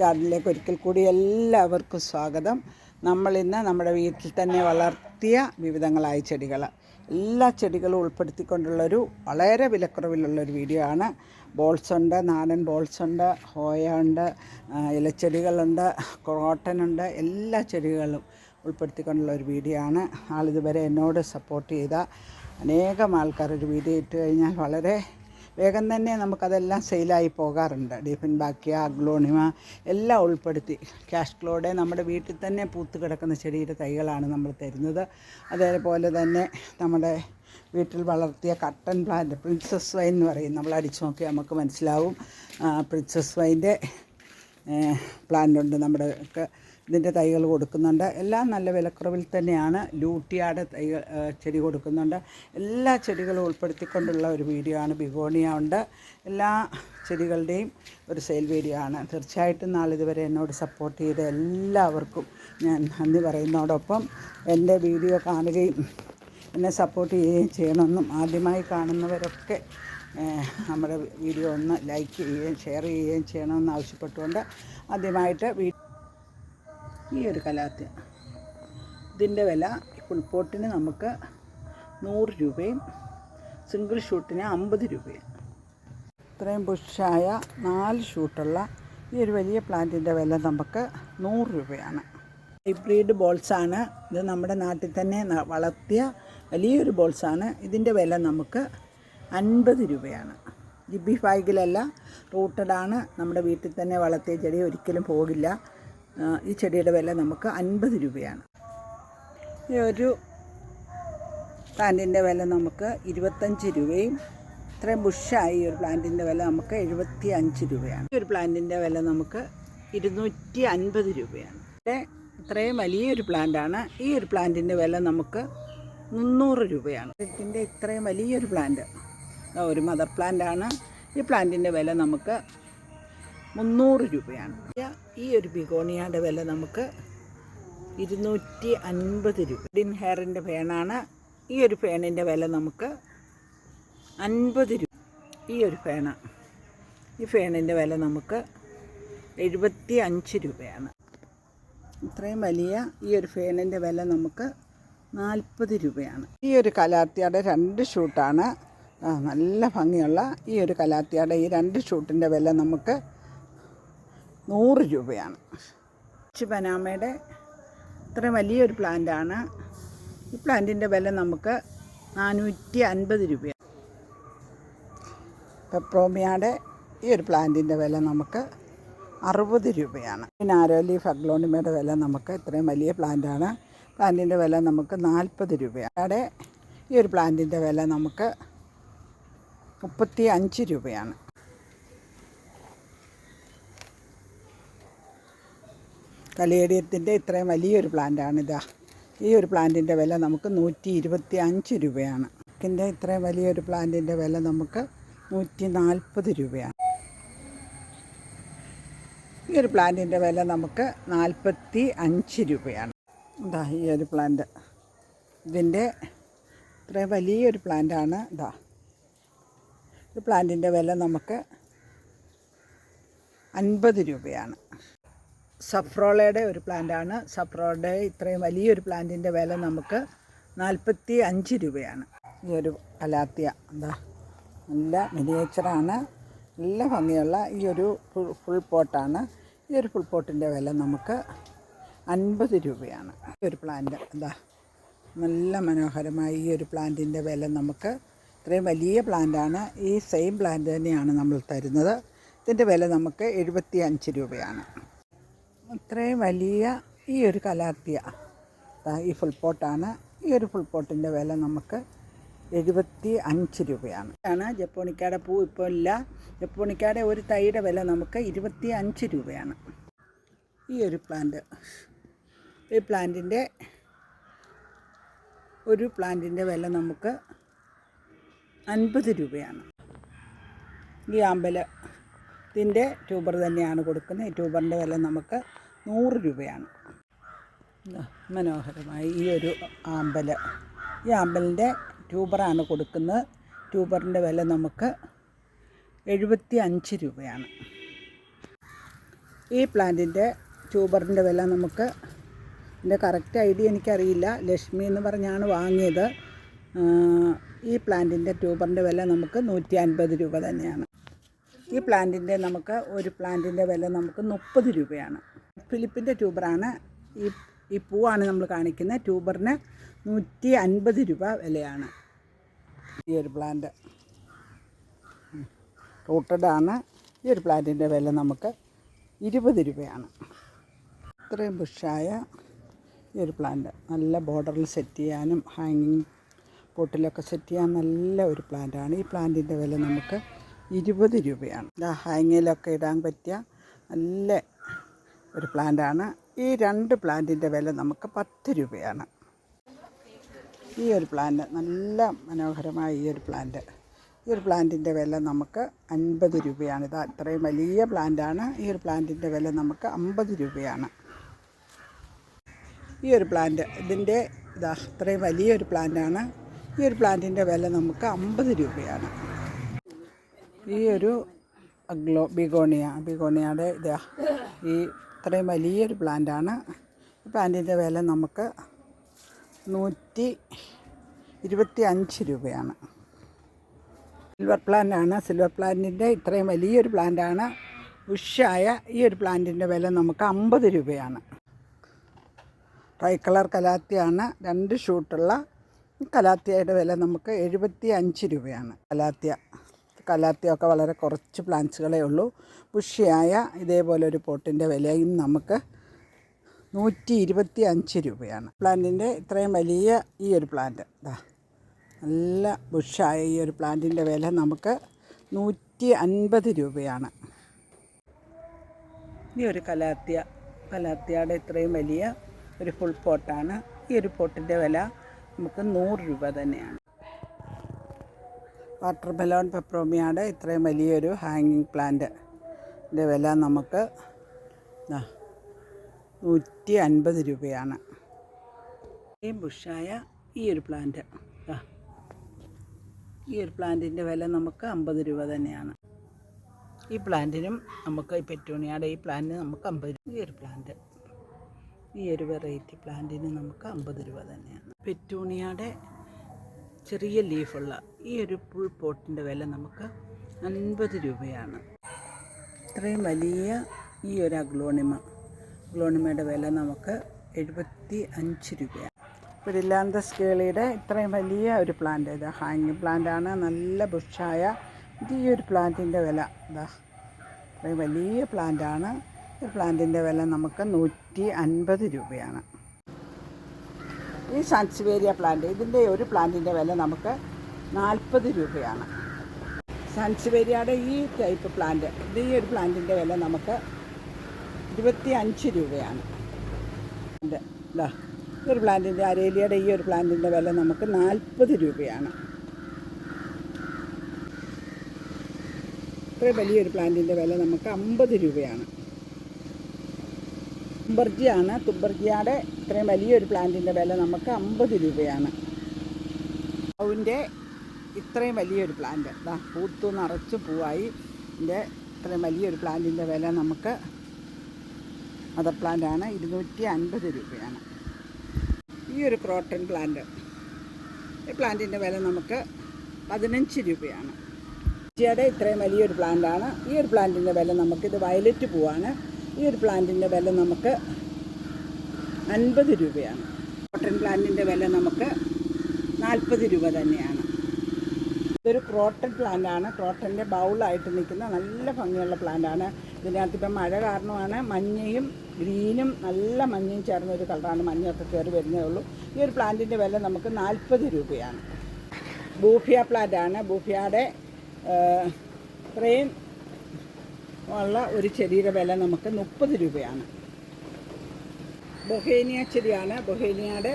ഗാർഡനിലേക്ക് ഒരിക്കൽ കൂടി എല്ലാവർക്കും സ്വാഗതം. നമ്മൾ ഇന്ന് നമ്മുടെ വീട്ടിൽ തന്നെ വളർത്തിയ വിവിധങ്ങളായ ചെടികൾ. എല്ലാ ചെടികളും ഉൾപ്പെടുത്തിക്കൊണ്ടുള്ളൊരു വളരെ വിലക്കുറവിലുള്ളൊരു വീഡിയോ ആണ്. ബോൾസ് ഉണ്ട് നാടൻ ബോൾസ് ഉണ്ട് ഹോയ ഉണ്ട് ഇലച്ചെടികളുണ്ട് കോട്ടൺ ഉണ്ട് എല്ലാ ചെടികളും ഉൾപ്പെടുത്തിക്കൊണ്ടുള്ള ഒരു വീഡിയോ ആണ്. ആളിതുവരെ എന്നോട് സപ്പോർട്ട് ചെയ്ത അനേകം ആൾക്കാർ ഒരു വീഡിയോ ഇട്ട് കഴിഞ്ഞാൽ വളരെ വേഗം തന്നെ നമുക്കതെല്ലാം സെയിലായി പോകാറുണ്ട്. ഡിഫിൻ ബാക്കിയ അഗ്ലോണിമ എല്ലാം ഉൾപ്പെടുത്തി. ക്യാഷ് ക്ലോടെ നമ്മുടെ വീട്ടിൽ തന്നെ പൂത്ത് കിടക്കുന്ന ചെടിയുടെ തൈകളാണ് നമ്മൾ തരുന്നത്. അതേപോലെ തന്നെ നമ്മുടെ വീട്ടിൽ വളർത്തിയ കട്ടൻ പ്ലാന്റ് പ്രിൻസസ് വൈൻ എന്ന് പറയും. നമ്മൾ അടിച്ചു നോക്കിയാൽ നമുക്ക് മനസ്സിലാവും. പ്രിൻസസ് വൈന്റെ പ്ലാന്റ് ഉണ്ട്. നമ്മുടെ ഇതിന്റെ തൈകൾ കൊടുക്കുന്നുണ്ട്. എല്ലാം നല്ല വിലക്കുറവിൽ തന്നെയാണ്. ലൂട്ടിയാടെ തൈകൾ ചെടി കൊടുക്കുന്നുണ്ട്. എല്ലാ ചെടികളും ഉൾപ്പെടുത്തിക്കൊണ്ടുള്ള ഒരു വീഡിയോ ആണ്. ബിഗോണിയ ഉണ്ട്. എല്ലാ ചെടികളുടെയും ഒരു സെയിൽ വീഡിയോ ആണ്. തീർച്ചയായിട്ടും നാളിതുവരെ എന്നോട് സപ്പോർട്ട് ചെയ്ത എല്ലാവർക്കും ഞാൻ നന്ദി പറയുന്നതോടൊപ്പം എന്റെ വീഡിയോ കാണുകയും എന്നെ സപ്പോർട്ട് ചെയ്യുകയും ചെയ്യണമെന്നും ആദ്യമായി കാണുന്നവരൊക്കെ നമ്മുടെ വീഡിയോ ഒന്ന് ലൈക്ക് ചെയ്യുകയും ഷെയർ ചെയ്യുകയും ചെയ്യണമെന്ന് ആവശ്യപ്പെട്ടുകൊണ്ട് ആദ്യമായിട്ട് വീ ഈ ഒരു കലാത്തി. ഇതിന്റെ വില ഫുൾപോട്ടിന് നമുക്ക് നൂറ് രൂപയും സിംഗിൾ ഷൂട്ടിന് അമ്പത് രൂപയും. ഇത്രയും ബുഷായ നാല് ഷൂട്ടുള്ള ഈ ഒരു വലിയ പ്ലാന്റിന്റെ വില നമുക്ക് നൂറ് രൂപയാണ്. ഹൈബ്രിഡ് ബോൾസാണ് ഇത് നമ്മുടെ നാട്ടിൽ തന്നെ വളർത്തിയ വലിയൊരു ബോൾസാണ് ഇതിന്റെ വില നമുക്ക് അൻപത് രൂപയാണ്. ജിബി ഫാഗിലല്ല റൂട്ടഡാണ് നമ്മുടെ വീട്ടിൽ തന്നെ വളർത്തിയ ചെടി ഒരിക്കലും പോകില്ല. ഈ ചെടിയുടെ വില നമുക്ക് അൻപത് രൂപയാണ്. ഈ ഒരു പ്ലാന്റിന്റെ വില നമുക്ക് ഇരുപത്തഞ്ച് രൂപയും ഇത്രയും ബുഷായി ഒരു പ്ലാന്റിന്റെ വില നമുക്ക് എഴുപത്തി അഞ്ച് രൂപയാണ്. ഈ ഒരു പ്ലാന്റിന്റെ വില നമുക്ക് ഇരുന്നൂറ്റി അൻപത് രൂപയാണ്. ഇത്രയും വലിയൊരു പ്ലാന്റാണ് ഈ ഒരു പ്ലാന്റിന്റെ വില നമുക്ക് മുന്നൂറ് രൂപയാണ്. ഇതിന്റെ ഇത്രയും വലിയൊരു പ്ലാന്റ് ഒരു മദർ പ്ലാന്റാണ്. ഈ പ്ലാന്റിന്റെ വില നമുക്ക് മുന്നൂറ് രൂപയാണ്. ഈ ഒരു ബിഗോണിയയുടെ വില നമുക്ക് ഇരുന്നൂറ്റി അൻപത് രൂപ. ഡിൻ ഹെയറിന്റെ ഫേണാണ് ഈ ഒരു ഫേണിന്റെ വില നമുക്ക് അൻപത് രൂപ. ഈ ഒരു ഫേണ ഈ ഫേണിന്റെ വില നമുക്ക് എഴുപത്തി അഞ്ച് രൂപയാണ്. ഇത്രയും വലിയ ഈ ഒരു ഫേണിന്റെ വില നമുക്ക് നാൽപ്പത് രൂപയാണ്. ഈ ഒരു കലാർത്തിയുടെ രണ്ട് ഷൂട്ടാണ്. നല്ല ഭംഗിയുള്ള ഈ ഒരു കലാത്തിയുടെ ഈ രണ്ട് ഷൂട്ടിന്റെ വില നമുക്ക് നൂറ് രൂപയാണ്. പനാമയുടെ ഇത്രയും വലിയൊരു പ്ലാന്റാണ്. ഈ പ്ലാന്റിന്റെ വില നമുക്ക് നാനൂറ്റി അൻപത് രൂപയാണ്. പെപ്രോമിയയുടെ ഈ ഒരു പ്ലാന്റിന്റെ വില നമുക്ക് അറുപത് രൂപയാണ്. പിന്നെ ആരോലി ഫഗ്ലോണിമയുടെ വില നമുക്ക് ഇത്രയും വലിയ പ്ലാന്റാണ്. പ്ലാന്റിന്റെ വില നമുക്ക് നാൽപ്പത് രൂപയാണ്. ഈ ഒരു പ്ലാന്റിന്റെ വില നമുക്ക് മുപ്പത്തി അഞ്ച് രൂപയാണ്. കലേടിയത്തിന്റെ ഇത്രയും വലിയൊരു പ്ലാന്റാണിതാ ഈ ഒരു പ്ലാന്റിന്റെ വില നമുക്ക് നൂറ്റി ഇരുപത്തി അഞ്ച് രൂപയാണ്. ഇതിന്റെ ഇത്രയും വലിയൊരു പ്ലാന്റിന്റെ വില നമുക്ക് നൂറ്റി നാൽപ്പത് രൂപയാണ്. ഈ ഒരു പ്ലാന്റിന്റെ വില നമുക്ക് നാൽപ്പത്തി അഞ്ച് രൂപയാണ്. ഇതാ ഈ ഒരു പ്ലാന്റ്. ഇതിന്റെ ഇത്രയും വലിയൊരു പ്ലാന്റാണ് ഇതാ. ഈ പ്ലാന്റിന്റെ വില നമുക്ക് അൻപത് രൂപയാണ്. സഫ്രോളയുടെ ഒരു പ്ലാന്റാണ്. സഫ്രോളയുടെ ഇത്രയും വലിയൊരു പ്ലാന്റിന്റെ വില നമുക്ക് നാൽപ്പത്തി അഞ്ച് രൂപയാണ്. ഈ ഒരു അലാത്തിയ എന്താ നല്ല മിനിയേച്ചറാണ്. നല്ല ഭംഗിയുള്ള ഈ ഒരു ഫുൾ ഫുൾ പോട്ടാണ്. ഈ ഒരു ഫുൾ പോട്ടിന്റെ വില നമുക്ക് അൻപത് രൂപയാണ്. ഈ ഒരു പ്ലാന്റ് എന്താ നല്ല മനോഹരമായ ഈ ഒരു പ്ലാന്റിന്റെ വില നമുക്ക് ഇത്രയും വലിയ പ്ലാന്റാണ്. ഈ സെയിം പ്ലാന്റ് തന്നെയാണ് നമ്മൾ തരുന്നത്. ഇതിന്റെ വില നമുക്ക് എഴുപത്തി അഞ്ച് രൂപയാണ്. ഇത്രയും വലിയ ഈ ഒരു കലാർത്തിയ ഈ ഫുൾ പോട്ടാണ് ഈ ഒരു ഫുൾ പോട്ടിന്റെ വില നമുക്ക് എഴുപത്തി അഞ്ച് രൂപയാണ്. ആണ് ജപ്പോണിക്കയുടെ പൂ. ഇപ്പോൾ ഇല്ല. ജപ്പോണിക്കയുടെ ഒരു തൈയുടെ വില നമുക്ക് ഇരുപത്തി അഞ്ച് രൂപയാണ്. ഈ ഒരു പ്ലാന്റ് ഈ പ്ലാന്റിന്റെ ഒരു പ്ലാന്റിന്റെ വില നമുക്ക് അൻപത് രൂപയാണ്. ഈ അമ്പലത്തിന്റെ ട്യൂബർ തന്നെയാണ് കൊടുക്കുന്നത്. ഈ ട്യൂബറിന്റെ വില നമുക്ക് നൂറ് രൂപയാണ്. മനോഹരമായി ഈ ഒരു ആമ്പൽ ഈ ആമ്പലിന്റെ ട്യൂബറാണ് കൊടുക്കുന്നത്. ട്യൂബറിന്റെ വില നമുക്ക് എഴുപത്തി അഞ്ച് രൂപയാണ്. ഈ പ്ലാന്റിന്റെ ട്യൂബറിന്റെ വില നമുക്ക് എന്റെ കറക്റ്റ് ഐഡിയ എനിക്കറിയില്ല. ലക്ഷ്മി എന്ന് പറഞ്ഞാണ് വാങ്ങിയത്. ഈ പ്ലാന്റിന്റെ ട്യൂബറിന്റെ വില നമുക്ക് നൂറ്റി അൻപത് രൂപ തന്നെയാണ്. ഈ പ്ലാന്റിന്റെ നമുക്ക് ഒരു പ്ലാന്റിന്റെ വില നമുക്ക് മുപ്പത് രൂപയാണ്. ഫിലിപ്പിന്റെ ട്യൂബറാണ്. ഈ ഈ പൂവാണ് നമ്മൾ കാണിക്കുന്നത്. ട്യൂബറിന് നൂറ്റി അൻപത് രൂപ വിലയാണ്. ഈ ഒരു പ്ലാന്റ്. റൂട്ടഡാണ്. ഈ ഒരു പ്ലാന്റിന്റെ വില നമുക്ക് ഇരുപത് രൂപയാണ്. ഇത്രയും ബുഷായ ഈ ഒരു പ്ലാന്റ്. നല്ല ബോർഡറിൽ സെറ്റ് ചെയ്യാനും ഹാങ്ങിങ് പോട്ടിലൊക്കെ സെറ്റ് ചെയ്യാൻ നല്ല ഒരു പ്ലാന്റാണ് ഈ പ്ലാന്റിന്റെ വില നമുക്ക് ഇരുപത് രൂപയാണ്. ഇതാ ഹാങ്ങിലൊക്കെ ഇടാൻ പറ്റിയ നല്ല ഒരു പ്ലാന്റാണ് ഈ രണ്ട് പ്ലാന്റിന്റെ വില നമുക്ക് പത്ത് രൂപയാണ്. ഈ ഒരു പ്ലാന്റ് നല്ല മനോഹരമായ ഈ ഒരു പ്ലാന്റ് ഈ ഒരു പ്ലാന്റിന്റെ വില നമുക്ക് അൻപത് രൂപയാണ്. ഇത് അത്രയും വലിയ പ്ലാന്റാണ് ഈ ഒരു പ്ലാന്റിന്റെ വില നമുക്ക് അമ്പത് രൂപയാണ്. ഈ ഒരു പ്ലാന്റ് ഇതിന്റെ ഇതാ അത്രയും വലിയൊരു പ്ലാന്റാണ് ഈ ഒരു പ്ലാന്റിന്റെ വില നമുക്ക് അമ്പത് രൂപയാണ്. ഈ ഒരു അഗ്ലോ ബിഗോണിയ ബിഗോണിയയുടെ ഇതാ ഈ ഇത്രയും വലിയൊരു പ്ലാന്റാണ്. ഈ പ്ലാന്റിന്റെ വില നമുക്ക് നൂറ്റി ഇരുപത്തി അഞ്ച് രൂപയാണ് സിൽവർ പ്ലാന്റാണ് സിൽവർ പ്ലാന്റിന്റെ ഇത്രയും വലിയൊരു പ്ലാന്റാണ്. ഉഷായ ഈ ഒരു പ്ലാന്റിന്റെ വില നമുക്ക് അമ്പത് രൂപയാണ്. ട്രൈ കളർ കലാത്തിയാണ് രണ്ട് ഷൂട്ടുള്ള കലാത്തിയയുടെ വില നമുക്ക് എഴുപത്തി അഞ്ച് രൂപയാണ്. കലാത്തിയ കലാത്തിയൊക്കെ വളരെ കുറച്ച് പ്ലാന്റ്സുകളേ ഉള്ളൂ. പുഷിയായ ഇതേപോലെ ഒരു പോട്ടിന്റെ വിലയും നമുക്ക് നൂറ്റി ഇരുപത്തി അഞ്ച് രൂപയാണ്. പ്ലാന്റിന്റെ ഇത്രയും വലിയ ഈ ഒരു പ്ലാന്റ് ഇതാ നല്ല ബുഷായ ഈ ഒരു പ്ലാന്റിന്റെ വില നമുക്ക് നൂറ്റി അൻപത് രൂപയാണ്. ഈ ഒരു കലാത്തിയ കലാത്തിയയുടെ ഇത്രയും വലിയ ഒരു ഫുൾ പോട്ടാണ്. ഈ ഒരു പോട്ടിന്റെ വില നമുക്ക് നൂറ് രൂപ തന്നെയാണ്. വാട്ടർ ബലോൺ പെപ്രോമിയയുടെ ഇത്രയും വലിയൊരു ഹാങ്ങിങ് പ്ലാന്റ്. ന്റെ വില നമുക്ക് നൂറ്റി അൻപത് രൂപയാണ്. ഇത്രയും ബുഷായ ഈ ഒരു പ്ലാന്റ്. ഈ ഒരു പ്ലാന്റിന്റെ വില നമുക്ക് അമ്പത് രൂപ തന്നെയാണ്. ഈ പ്ലാന്റിനും നമുക്ക് ഈ പെറ്റൂണിയയുടെ ഈ പ്ലാന്റിന് നമുക്ക് അമ്പത് രൂപ. ഈ ഒരു പ്ലാന്റ്. ഈ ഒരു വെറൈറ്റി പ്ലാന്റിന് നമുക്ക് അമ്പത് രൂപ തന്നെയാണ്. പെറ്റൂണിയയുടെ ചെറിയ ലീഫുള്ള ഈ ഒരു പുൾ പോട്ടിന്റെ വില നമുക്ക് അൻപത് രൂപയാണ്. ഇത്രയും വലിയ ഈ ഒരു അഗ്ലോണിമ അഗ്ലോണിമയുടെ വില നമുക്ക് എഴുപത്തി അഞ്ച് രൂപയാണ് പിടില്ലാന്ത സ്കേളിയുടെ ഇത്രയും വലിയ ഒരു പ്ലാന്റ് ഇത് ഹാങ്ങിങ് പ്ലാന്റാണ് നല്ല ബുഷായ ഈ ഒരു പ്ലാന്റിന്റെ വില ഇതാ. ഇത്രയും വലിയ പ്ലാന്റാണ് ഈ പ്ലാന്റിന്റെ വില നമുക്ക് നൂറ്റി അൻപത് രൂപയാണ്. ഈ സൺസിവേരിയ പ്ലാന്റ് ഇതിന്റെ ഒരു പ്ലാന്റിന്റെ വില നമുക്ക് നാൽപ്പത് രൂപയാണ്. സൺസിവേരിയയുടെ ഈ ടൈപ്പ് പ്ലാന്റ് ഇത് ഈ ഒരു പ്ലാന്റിന്റെ വില നമുക്ക് ഇരുപത്തി അഞ്ച് രൂപയാണ് ഈ ഒരു പ്ലാന്റിന്റെ അരേലിയയുടെ ഈ ഒരു പ്ലാന്റിന്റെ വില നമുക്ക് നാൽപ്പത് രൂപയാണ്. ഇത്രയും വലിയൊരു പ്ലാന്റിന്റെ വില നമുക്ക് അമ്പത് രൂപയാണ്. തുമ്പർജിയാണ് തുമ്പർജിയുടെ ഇത്രയും വലിയൊരു പ്ലാന്റിന്റെ വില നമുക്ക് അമ്പത് രൂപയാണ്. അതിന്റെ ഇത്രയും വലിയൊരു പ്ലാന്റ് ദാ പൂത്തു നിറച്ച് പൂവായി. ഇതിന്റെ ഇത്രയും വലിയൊരു പ്ലാന്റിന്റെ വില നമുക്ക് മദർ പ്ലാന്റാണ് ഇരുന്നൂറ്റി അൻപത് രൂപയാണ്. ഈ ഒരു ക്രോട്ടൺ പ്ലാന്റ് ഈ പ്ലാന്റിന്റെ വില നമുക്ക് പതിനഞ്ച് രൂപയാണ്. ഇത്രയും വലിയൊരു പ്ലാന്റാണ് ഈ ഒരു പ്ലാന്റിന്റെ വില നമുക്ക് ഇത് വയലറ്റ് പൂവാണ്. ഈ ഒരു പ്ലാന്റിന്റെ വില നമുക്ക് അൻപത് രൂപയാണ്. കോട്ടൺ പ്ലാന്റിന്റെ വില നമുക്ക് നാൽപ്പത് രൂപ തന്നെയാണ്. ഇതൊരു ക്രോട്ടൺ പ്ലാന്റാണ്. ക്രോട്ടന്റെ ബൗളായിട്ട് നിൽക്കുന്ന നല്ല ഭംഗിയുള്ള പ്ലാന്റാണ്. ഇതിനകത്ത് ഇപ്പം മഴ കാരണമാണ് മഞ്ഞയും ഗ്രീനും നല്ല മഞ്ഞയും ചേർന്ന ഒരു കളറാണ് മഞ്ഞൊക്കെ കയറി വരുന്നേ ഉള്ളൂ. ഈ ഒരു പ്ലാന്റിന്റെ വില നമുക്ക് നാൽപ്പത് രൂപയാണ്. ബൂഫിയ പ്ലാന്റാണ്. ബൂഫിയയുടെ ഇത്രയും ഉള്ള ഒരു ചെടിയുടെ വില നമുക്ക് മുപ്പത് രൂപയാണ്. ബൊഹേനിയ ചെടിയാണ്. ബൊഹേനിയയുടെ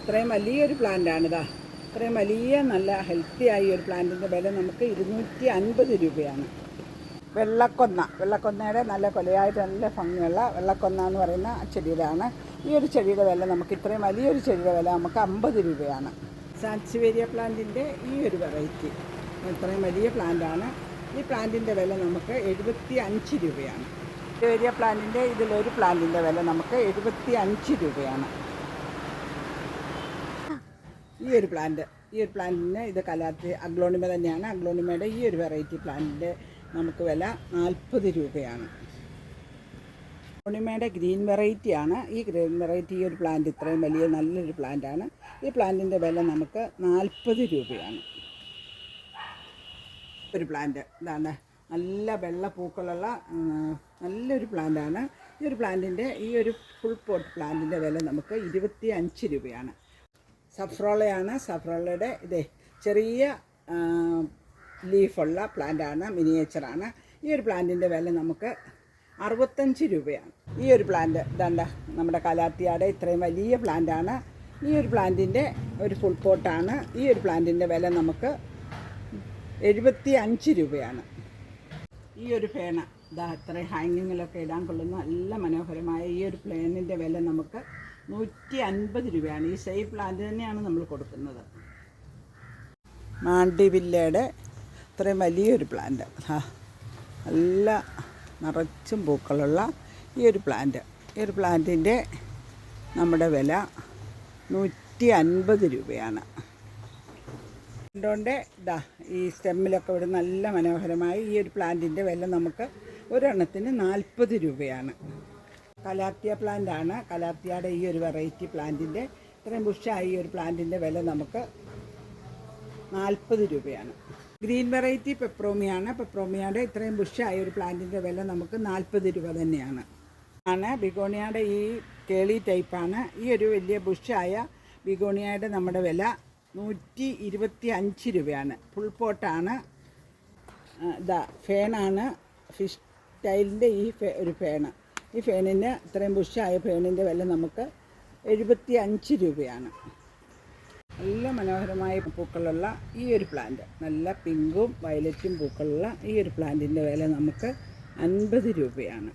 ഇത്രയും വലിയൊരു പ്ലാന്റാണിതാ ഇത്രയും വലിയ നല്ല ഹെൽത്തി ആയ ഒരു പ്ലാന്റിന്റെ വില നമുക്ക് ഇരുന്നൂറ്റി അൻപത് രൂപയാണ്. വെള്ളക്കൊന്ന. വെള്ളക്കൊന്നയുടെ നല്ല കൊലയായിട്ട് നല്ല ഭംഗിയുള്ള വെള്ളക്കൊന്ന എന്ന് പറയുന്ന ചെടിയിലാണ് ഈ ഒരു ചെടിയുടെ വില നമുക്ക് ഇത്രയും വലിയൊരു ചെടിയുടെ വില നമുക്ക് അമ്പത് രൂപയാണ്. സാൻസിവേരിയ പ്ലാന്റിന്റെ ഈ ഒരു വെറൈറ്റി ഇത്രയും വലിയ പ്ലാന്റാണ്. ഈ പ്ലാന്റിന്റെ വില നമുക്ക് എഴുപത്തി അഞ്ച് രൂപയാണ് ഏരിയ പ്ലാന്റിന്റെ ഇതിലൊരു പ്ലാന്റിന്റെ വില നമുക്ക് എഴുപത്തി അഞ്ച് രൂപയാണ്. ഈ ഒരു പ്ലാന്റ് ഈ ഒരു പ്ലാന്റിന് ഇത് കലാത്തി അഗ്ലോണിമ തന്നെയാണ്. അഗ്ലോണിമയുടെ ഈ ഒരു വെറൈറ്റി പ്ലാന്റിന്റെ നമുക്ക് വില നാൽപ്പത് രൂപയാണ്. അഗ്ലോണിമയുടെ ഗ്രീൻ വെറൈറ്റിയാണ് ഈ ഗ്രീൻ വെറൈറ്റി ഈ ഒരു പ്ലാന്റ് ഇത്രയും വലിയ നല്ലൊരു പ്ലാന്റാണ്. ഈ പ്ലാന്റിന്റെ വില നമുക്ക് നാൽപ്പത് രൂപയാണ്. ഒരു പ്ലാന്റ് ഇതാണ്. നല്ല വെള്ള പൂക്കളുള്ള നല്ലൊരു പ്ലാന്റാണ് ഈ ഒരു പ്ലാന്റിന്റെ ഈ ഒരു ഫുൾ പോട്ട് പ്ലാന്റിന്റെ വില നമുക്ക് ഇരുപത്തി അഞ്ച് രൂപയാണ്. സഫ്രോളയാണ്. സഫ്രോളയുടെ ഇതേ ചെറിയ ലീഫുള്ള പ്ലാന്റാണ് മിനിയേച്ചറാണ് ഈ ഒരു പ്ലാന്റിന്റെ വില നമുക്ക് അറുപത്തഞ്ച് രൂപയാണ്. ഈ ഒരു പ്ലാന്റ് ഇതാണ്ട നമ്മുടെ കലാത്തിയാടെ ഇത്രയും വലിയ പ്ലാന്റാണ് ഈ ഒരു പ്ലാന്റിന്റെ ഒരു ഫുൾ പോട്ടാണ് ഈ ഒരു പ്ലാന്റിന്റെ വില നമുക്ക് എഴുപത്തി അഞ്ച് രൂപയാണ്. ഈ ഒരു ഫേണ ഇതാ അത്രയും ഹാങ്ങിങ്ങിലൊക്കെ ഇടാൻ കൊള്ളുന്ന നല്ല മനോഹരമായ ഈ ഒരു പ്ലാനിന്റെ വില നമുക്ക് നൂറ്റി അൻപത് രൂപയാണ്. ഈ സെയിം പ്ലാന്റ് തന്നെയാണ് നമ്മൾ കൊടുക്കുന്നത്. മാണ്ടി മാണ്ടിവില്ലയുടെ ഇത്രയും വലിയൊരു പ്ലാന്റ്. നല്ല നിറച്ചും പൂക്കളുള്ള ഈ ഒരു പ്ലാന്റ്. ഈ ഒരു പ്ലാന്റിന്റെ നമ്മുടെ വില നൂറ്റി അൻപത് രൂപയാണ്. കണ്ടോണ്ട്? ഇതാ ഈ സ്റ്റെമ്മിലൊക്കെ ഇവിടെ നല്ല മനോഹരമായി ഈ ഒരു പ്ലാന്റിന്റെ വില നമുക്ക് ഒരെണ്ണത്തിന് നാൽപ്പത് രൂപയാണ്. കലാത്തിയ പ്ലാന്റാണ്. കലാത്തിയയുടെ ഈ ഒരു വെറൈറ്റി പ്ലാന്റിന്റെ ഇത്രയും ബുഷായി ഈ ഒരു പ്ലാന്റിന്റെ വില നമുക്ക് നാൽപ്പത് രൂപയാണ്. ഗ്രീൻ വെറൈറ്റി പെപ്രോമിയാണ് പെപ്രോമിയയുടെ ഇത്രയും ബുഷായ ഒരു പ്ലാന്റിന്റെ വില നമുക്ക് നാൽപ്പത് രൂപ തന്നെയാണ്. ആണ്. ബിഗോണിയയുടെ ഈ കേളി ടൈപ്പാണ് ഈ ഒരു വലിയ ബുഷായ ബിഗോണിയയുടെ നമ്മുടെ വില നൂറ്റി ഇരുപത്തി അഞ്ച് രൂപയാണ് ഫുൾ പോട്ടാണ് ഇതാ ഫാനാണ് ഫിഷ് ടൈലിന്റെ ഈ ഫേ ഒരു ഫാന് ഈ ഫാനിന് ഇത്രയും ബുഷായ ഫാനിന്റെ വില നമുക്ക് എഴുപത്തി അഞ്ച് രൂപയാണ്. നല്ല മനോഹരമായ പൂക്കളുള്ള ഈ ഒരു പ്ലാന്റ് നല്ല പിങ്കും വയലറ്റും പൂക്കളുള്ള ഈ ഒരു പ്ലാന്റിന്റെ വില നമുക്ക് അൻപത് രൂപയാണ്.